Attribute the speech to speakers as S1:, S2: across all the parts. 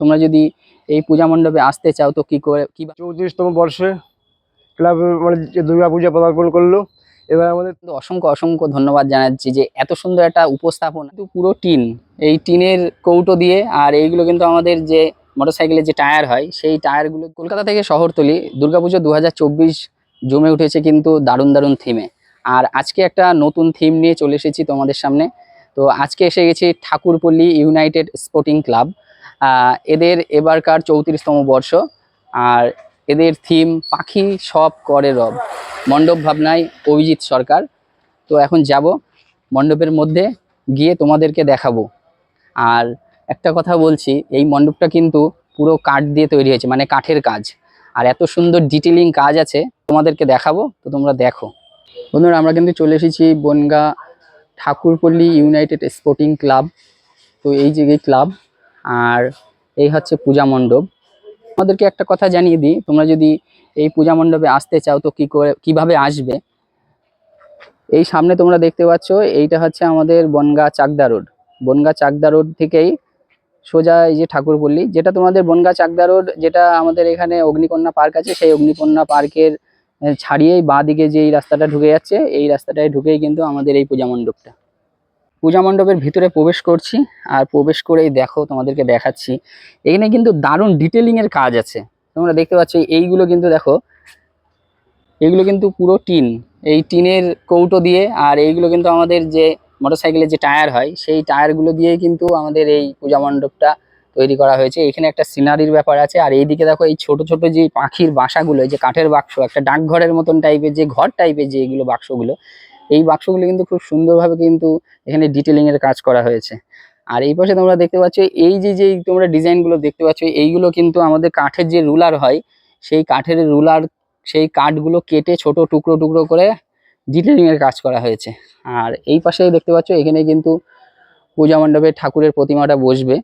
S1: তোমরা যদি এই পূজা মণ্ডপে আসতে চাও তো কি করে কি
S2: চৌত্রিশতম বর্ষে ক্লাব মানে যে দুর্গাপূজা পদার্পণ করল। এবার আমাদের
S1: কিন্তু অসংখ্য অসংখ্য ধন্যবাদ জানাচ্ছি যে এত সুন্দর একটা উপস্থাপনা। কিন্তু পুরো টিন এই টিনের কৌটো দিয়ে আর এইগুলো কিন্তু আমাদের যে মোটরসাইকেলের যে টায়ার হয় সেই টায়ারগুলো কলকাতা থেকে শহরতলি দুর্গাপুজো দু হাজার চব্বিশ জমে উঠেছে কিন্তু দারুণ দারুণ থিমে আর আজকে একটা নতুন থিম নিয়ে চলে এসেছি তোমাদের সামনে। তো আজকে এসে গেছি ঠাকুরপল্লী ইউনাইটেড স্পোর্টিং ক্লাব। এদের এবারকার চৌত্রিশতম বর্ষ। আর এদের থিম পাখি সব করে রব। মণ্ডপ ভাবনায় অভিজিৎ সরকার। তো এখন যাব মণ্ডপের মধ্যে গিয়ে তোমাদেরকে দেখাবো। আর একটা কথা বলছি, এই মণ্ডপটা কিন্তু পুরো কাঠ দিয়ে তৈরি হয়েছে মানে কাঠের কাজ। আর এত সুন্দর ডিটেলিং কাজ আছে, তোমাদেরকে দেখাবো, তো তোমরা দেখো। বন্ধুরা, আমরা কিন্তু চলে এসেছি Bongaon Thakurpalli United Sporting Club. তো এই যে ক্লাব আর এই হচ্ছে পূজা মণ্ডপ। আমাদেরকে একটা কথা জানিয়ে দিই, তোমরা যদি এই পূজা মণ্ডপে আসতে চাও তো কি করে, কীভাবে আসবে? এই সামনে তোমরা দেখতে পাচ্ছ, এইটা হচ্ছে আমাদের বনগা চাকদা রোড। বনগা চাকদা রোড থেকেই সোজা এই যে ঠাকুরপল্লী, যেটা তোমাদের বনগা চাকদা রোড, যেটা আমাদের এখানে অগ্নিকন্যা পার্ক আছে, সেই অগ্নিকন্যা পার্কের ছাড়িয়েই বাঁ দিকে যে এই রাস্তাটা ঢুকে যাচ্ছে, এই রাস্তাটায় ঢুকেই কিন্তু আমাদের এই পূজা মণ্ডপটা। পূজা মণ্ডপের ভিতরে প্রবেশ করছি আর প্রবেশ করেই দেখো তোমাদেরকে দেখাচ্ছি। এখানে কিন্তু দারুণ ডিটেলিং এর কাজ আছে। তোমরা দেখতে পাচ্ছ, এইগুলো কিন্তু দেখো, এগুলো কিন্তু পুরো টিন। এই টিনের কৌটো দিয়ে আর এইগুলো কিন্তু আমাদের যে মোটরসাইকেলের যে টায়ার হয়, সেই টায়ারগুলো দিয়ে কিন্তু আমাদের এই পূজা মণ্ডপটা তৈরি করা হয়েছে। এখানে একটা সিনারির ব্যাপার আছে আর এইদিকে দেখো, এই ছোট ছোট যে পাখির বাসাগুলো যে কাঠের বাক্স, একটা ডাকঘরের মতন টাইপের যে ঘর টাইপের যে এইগুলো বাক্সগুলো এই বাক্সগুলো কিন্তু খুব সুন্দরভাবে কিন্তু এখানে ডিটেলিং এর কাজ করা হয়েছে। আর এই পাশে তোমরা দেখতে পাচ্ছ, এই যে যে তোমরা ডিজাইনগুলো দেখতে পাচ্ছ, এইগুলো কিন্তু আমাদের কাঠের যে রুলার হয়, সেই কাঠের রুলার, সেই কাঠগুলো কেটে ছোট টুকরো টুকরো করে ডিটেলিং এর কাজ করা হয়েছে। আর এই পাশে দেখতে পাচ্ছ, এখানে কিন্তু পূজা মণ্ডপে ঠাকুরের প্রতিমাটা বসবে।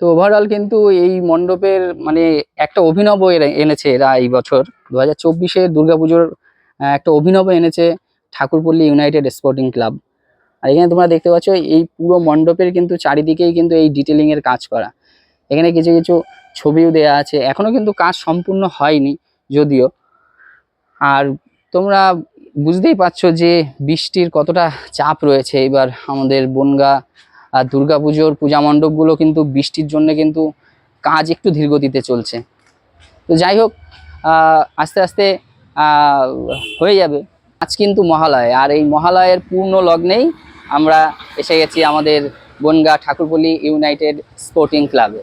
S1: তো ওভারঅল কিন্তু এই মণ্ডপের মানে একটা অভিনব এনেছে এরা এই বছর। দু হাজার চব্বিশে দুর্গাপুজোর একটা অভিনব এনেছে। ঠাকুরপল্লী ইউনাইটেড স্পোর্টিং ক্লাব আর এখানে তোমরা দেখতে পাচ্ছ, এই পুরো মণ্ডপের কিন্তু চারিদিকেই কিন্তু এই ডিটেলিংয়ের কাজ করা। এখানে কিছু কিছু ছবিও দেয়া আছে। এখনও কিন্তু কাজ সম্পূর্ণ হয়নি, যদিও। আর তোমরা বুঝতেই পারছ যে বৃষ্টির কতটা চাপ রয়েছে। এবার আমাদের বনগা আর দুর্গাপুজোর পূজা মণ্ডপগুলো কিন্তু বৃষ্টির জন্য কিন্তু কাজ একটু ধীরগতিতে চলছে। তো যাই হোক আস্তে আস্তে হয়ে যাবে। আজ কিন্তু মহালয়। আর এই মহালয়ের পূর্ণ লগ্নেই আমরা এসে গেছি আমাদের বনগা ঠাকুরপল্লী ইউনাইটেড স্পোর্টিং ক্লাবে।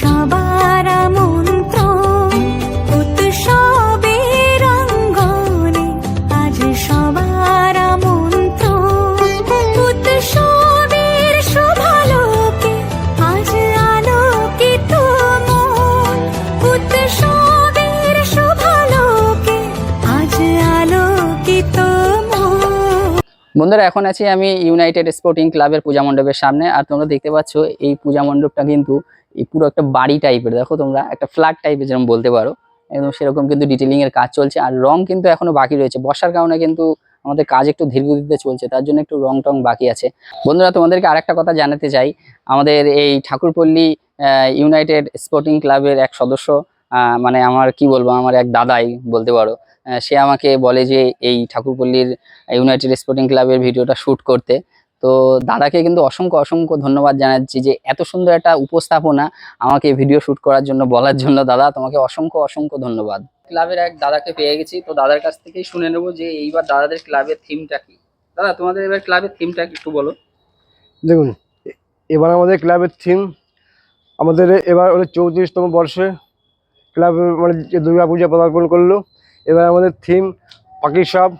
S3: সবার মন্ত্র উৎসবের অঙ্গনে আজ সবার
S1: বন্ধুরা, এখন আছি আমি ইউনাইটেড স্পোর্টিং ক্লাবের পূজা মণ্ডপের সামনে। আর তোমরা দেখতে পাচ্ছ, এই পূজা মণ্ডপটা কিন্তু এই পুরো একটা বাড়ি টাইপের দেখো তোমরা, একটা ফ্ল্যাট টাইপের যেরকম বলতে পারো। একদম সেরকম কিন্তু ডিটেলিং এর কাজ চলছে। আর রং কিন্তু এখনও বাকি রয়েছে। বর্ষার কারণে কিন্তু আমাদের কাজ একটু ধীরগতিতে চলছে, তার জন্য একটু রং টং বাকি আছে। বন্ধুরা, তোমাদেরকে আরেকটা কথা জানাতে চাই। আমাদের এই ঠাকুরপল্লী ইউনাইটেড স্পোর্টিং ক্লাবের এক সদস্য মানে আমার কি বলব, আমার এক দাদাই বলতে পারো। সে আমাকে বলে যে এই ঠাকুরপল্লীর ইউনাইটেড স্পোর্টিং ক্লাবের ভিডিওটা শ্যুট করতে। তো দাদাকে কিন্তু অসংখ্য অসংখ্য ধন্যবাদ জানাচ্ছি যে এত সুন্দর একটা উপস্থাপনা আমাকে ভিডিও শ্যুট করার জন্য বলার জন্য দাদা। তোমাকে অসংখ্য অসংখ্য ধন্যবাদ। ক্লাবের এক দাদাকে পেয়ে গেছি। তো দাদার কাছ থেকেই শুনে নেব যে এইবার দাদাদের ক্লাবের থিমটা কি। দাদা তোমাদের এবার ক্লাবের থিমটা একটু বলো।
S2: দেখুন এবার আমাদের ক্লাবের থিম আমাদের এবার হলো চৌত্রিশতম বর্ষে ক্লাব মানে যে দুর্গাপূজা পদার্পণ করল। এবার আমাদের থিম পাখি সব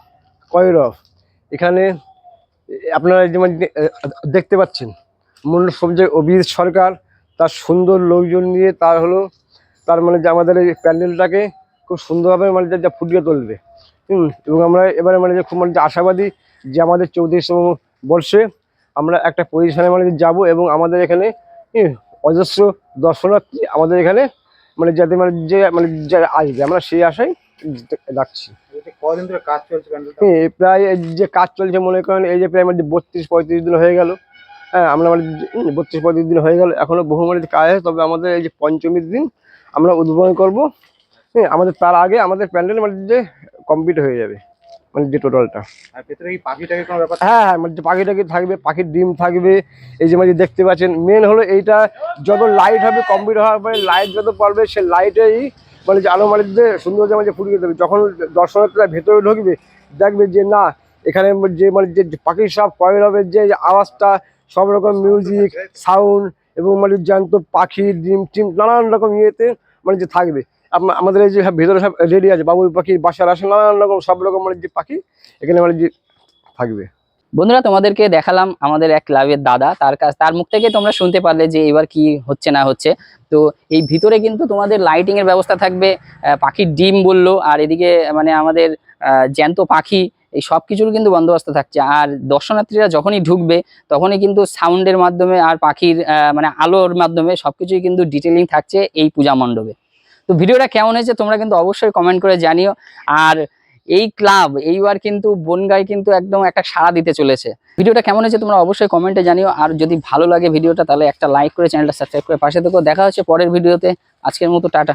S2: কয়রফ এখানে, আপনারা যেমন দেখতে পাচ্ছেন মণ্ডপ সবচেয়ে অভিজিৎ সরকার, তার সুন্দর লোকজন নিয়ে তার হলো, তার মানে যে আমাদের এই প্যান্ডেলটাকে খুব সুন্দরভাবে মানে যা- ফুটিয়ে তুলবে। হুম, এবং আমরা এবারে মানে যে খুব মানে যে আশাবাদী যে আমাদের চৌত্রিশতম বর্ষে আমরা একটা পজিশনে মানে যাব এবং আমাদের এখানে অজস্র দর্শনার্থী আমাদের এখানে মানে যাতে মানে যে মানে যে আসবে, আমরা সেই আশায় রাখছি।
S4: কদিন ধরে কাজ চলছে
S2: হ্যাঁ, প্রায় যে কাজ চলছে মনে করেন এই যে প্রায় আমাদের বত্রিশ পঁয়ত্রিশ দিন হয়ে গেল। হ্যাঁ আমরা মানে বত্রিশ পঁয়ত্রিশ দিন হয়ে গেল। এখনও বহু মানে কাজ আছে তবে আমাদের এই যে পঞ্চমীর দিন আমরা উদ্বোধন করব। হ্যাঁ আমাদের তার আগে আমাদের প্যান্ডেল মানে যে কমপ্লিট হয়ে যাবে মানে যে টোটালটা।
S4: আর ভেতরে কি পাখি কোনো ব্যাপার
S2: হ্যাঁ হ্যাঁ মানে যে পাখি টাকি থাকবে পাখির ডিম থাকবে এই যে মানে দেখতে পাচ্ছেন মেন হলো এইটা যত লাইট হবে কমপ্লিট হওয়ার পরে লাইট যত পড়বে সে লাইটেই মানে যে আলো মানে যে সৌন্দর্য মানে যে ফুটিয়ে দেবে যখন দর্শনার্থীরা ভেতরে ঢুকবে, দেখবে যে না, এখানে যে মানে যে পাখির সব কয়েল হবে, যে আওয়াজটা সব রকম মিউজিক সাউন্ড এবং মানে জ্যান্ত পাখি, ডিম, টিম, নানান রকম ইয়েতে মানে যে থাকবে। আমাদের এই যে ভেতরে সব রেডি আছে, বাবুই পাখি, বাসার আসে, নানান রকম, সব রকম মানে যে পাখি, এখানে মানে যে থাকবে।
S1: বন্ধুরা, তোমাদেরকে দেখালাম আমাদের এক ক্লাবের দাদা। তার কাছ তার মুখ থেকে তোমরা শুনতে পারলে যে এবার কি হচ্ছে না হচ্ছে। তো এই ভিতরে কিন্তু তোমাদের লাইটিং এর ব্যবস্থা থাকবে। পাখির ডিম বলল, আর এদিকে মানে আমাদের জ্যান্ত পাখি, এই সব কিছুর কিন্তু বন্দোবস্ত থাকছে। আর দর্শনার্থীরা যখনই ঢুকবে, তখনই কিন্তু সাউন্ডের মাধ্যমে আর পাখির মানে আলোর মাধ্যমে সব কিছুই কিন্তু ডিটেলিং থাকছে এই পূজা মণ্ডপে। তো ভিডিওটা কেমন হয়েছে তোমরা কিন্তু অবশ্যই কমেন্ট করে জানিও। আর এই ক্লাব এইবার কিন্তু বনগাই কিন্তু একদম একটা সাড়া দিতে চলেছে। ভিডিওটা কেমন হয়েছে তোমরা অবশ্যই কমেন্টে জানিও। আর যদি ভালো লাগে ভিডিওটা, তাহলে একটা লাইক করে চ্যানেলটা সাবস্ক্রাইব করে পাশে থেকো দেখা হচ্ছে পরের ভিডিওতে। আজকের মতো, টাটা।